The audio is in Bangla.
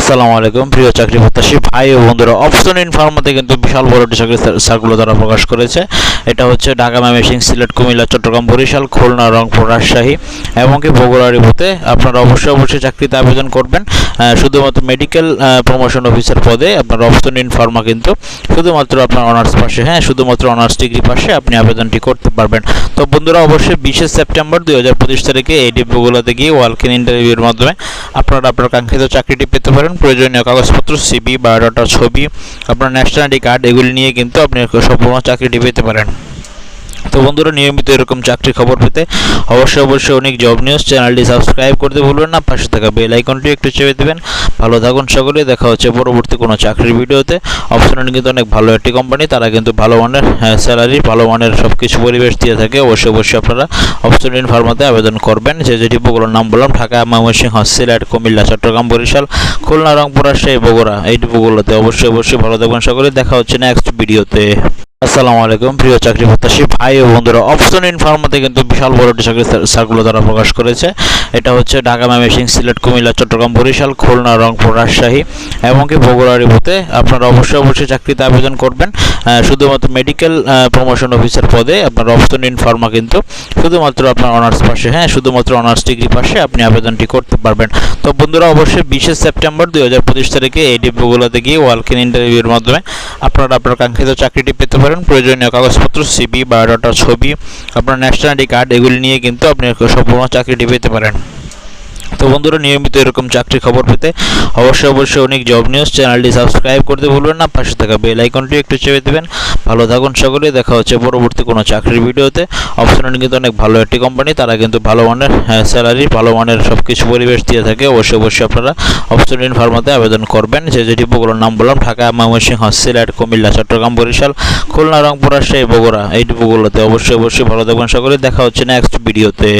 আসসালামু আলাইকুম, প্রিয় চাকরি প্রত্যাশী ভাই ও বন্ধুরা। অপশন ইনফার্মাতে কিন্তু বিশাল বড় একটি চাকরি সার্কুলার দ্বারা প্রকাশ করেছে। এটা হচ্ছে ঢাকা ময়মনসিংহ সিলেট কুমিল্লা, চট্টগ্রাম, বরিশাল, খুলনা, রংপুর, রাজশাহী এমনকি বগুড়া রিভুতে আপনারা অবশ্যই অবশ্যই চাকরিতে আবেদন করবেন। শুধুমাত্র মেডিকেল প্রমোশন অফিসার পদে আপনার অপশন ইনফার্মা কিন্তু শুধুমাত্র আপনার অনার্স পাশে। হ্যাঁ শুধুমাত্র অনার্স ডিগ্রি পাশে আপনি আবেদনটি করতে পারবেন। তো বন্ধুরা, অবশ্যই বিশে সেপ্টেম্বর দুই হাজার পঁচিশ তারিখে এই ডিপোগুলোতে গিয়ে ওয়ালকিন ইন্টারভিউর মাধ্যমে আপনারা আপনার কাঙ্ক্ষিত চাকরিটি পেতে পারেন। প্রয়োজনীয় কাগজপত্র সিবি বায়োডাটা ছবি, আপনার ন্যাশনাল আইডি কার্ড এগুলি নিয়ে কিন্তু আপনি সম্পূর্ণ চাকরিটি পেতে পারেন। তো বন্ধুরা, নিয়মিত এরকম চাকরি খবর পেতে অবশ্যই অবশ্যই অনেক জব নিউজ চ্যানেলটি সাবস্ক্রাইব করতে ভুলবেন না। পাশে থাকা বেল আইকনটি একটু চেপে দেবেন। ভালো থাকুন সকলে। দেখা হচ্ছে পরবর্তী কোনো চাকরির ভিডিওতে। অপশন কিন্তু অনেক ভালো একটি কোম্পানি তারা কিন্তু ভালো মানের স্যালারি ভালো মানের সব কিছু পরিবেশ দিয়ে থাকে। অবশ্যই অবশ্যই আপনারা অপশন ফার্মাতে আবেদন করবেন। যে যে ডিপোগুলোর নাম বললাম, ঢাকা, ময়মনসিংহ, সিলেট, কুমিল্লা, চট্টগ্রাম, বরিশাল, খুলনা, রংপুর রাজশাহী বগুড়া, এই ডিপোগুলোতে অবশ্যই অবশ্যই ভালো থাকবেন সকলে। দেখা হচ্ছে নেক্সট ভিডিওতে আসসালামু আলাইকুম, প্রিয় চাকরি প্রত্যাশী ভাই ও বন্ধুরা। অপশন ইনফার্মাতে কিন্তু বিশাল বড় একটি চাকরি সার্কুলার দ্বারা প্রকাশ করেছে। এটা হচ্ছে ঢাকা ময়মনসিংহ সিলেট কুমিল্লা, চট্টগ্রাম, বরিশাল, খুলনা, রংপুর, রাজশাহী এমনকি বগুড়া রিভুতে আপনারা অবশ্যই অবশ্যই চাকরিতে আবেদন করবেন। শুধুমাত্র মেডিকেল প্রমোশন অফিসার পদে আপনার অপশন ইনফার্মা কিন্তু শুধুমাত্র আপনার অনার্স পাশে হ্যাঁ শুধুমাত্র অনার্স ডিগ্রি পাশে আপনি আবেদনটি করতে পারবেন। তো বন্ধুরা, অবশ্যই বিশে সেপ্টেম্বর দুই হাজার পঁচিশ তারিখে এই ডিপোগুলোতে গিয়ে ওয়ালকিন ইন্টারভিউর মাধ্যমে আপনারা আপনার কাঙ্ক্ষিত চাকরিটি পেতে পারেন। প্রয়োজনীয় কাগজপত্র সিবি বায়োডাটা ছবি, আপনার ন্যাশনাল আইডি কার্ড এগুলি নিয়ে কিন্তু আপনি সম্পূর্ণ চাকরিটি পেতে পারেন। তো বন্ধুরা, নিয়মিত এরকম চাকরি খবর পেতে অবশ্যই অবশ্যই অনেক জব নিউজ চ্যানেলটি সাবস্ক্রাইব করতে ভুলবেন না। পাশে থাকা বেল আইকনটি একটু চেপে দেবেন। ভালো থাকুন সকলে, দেখা হচ্ছে পরবর্তী কোনো চাকরির ভিডিওতে। অপশন কিন্তু অনেক ভালো একটি কোম্পানি তারা কিন্তু ভালো মানের স্যালারি ভালো মানের সব কিছু পরিবেশ দিয়ে থাকে। অবশ্যই অবশ্যই আপনারা অপশন ফার্মাতে আবেদন করবেন। যে যে ডিপোগুলোর নাম বললাম, ঢাকা ময়মনসিংহ সিলেট, কুমিল্লা, চট্টগ্রাম, বরিশাল, খুলনা, রংপুর, রাজশাহী, বগুড়া, এই ডিপোগুলোতে অবশ্যই অবশ্যই ভালো থাকবেন সকলে, দেখা হচ্ছে নেক্সট ভিডিওতে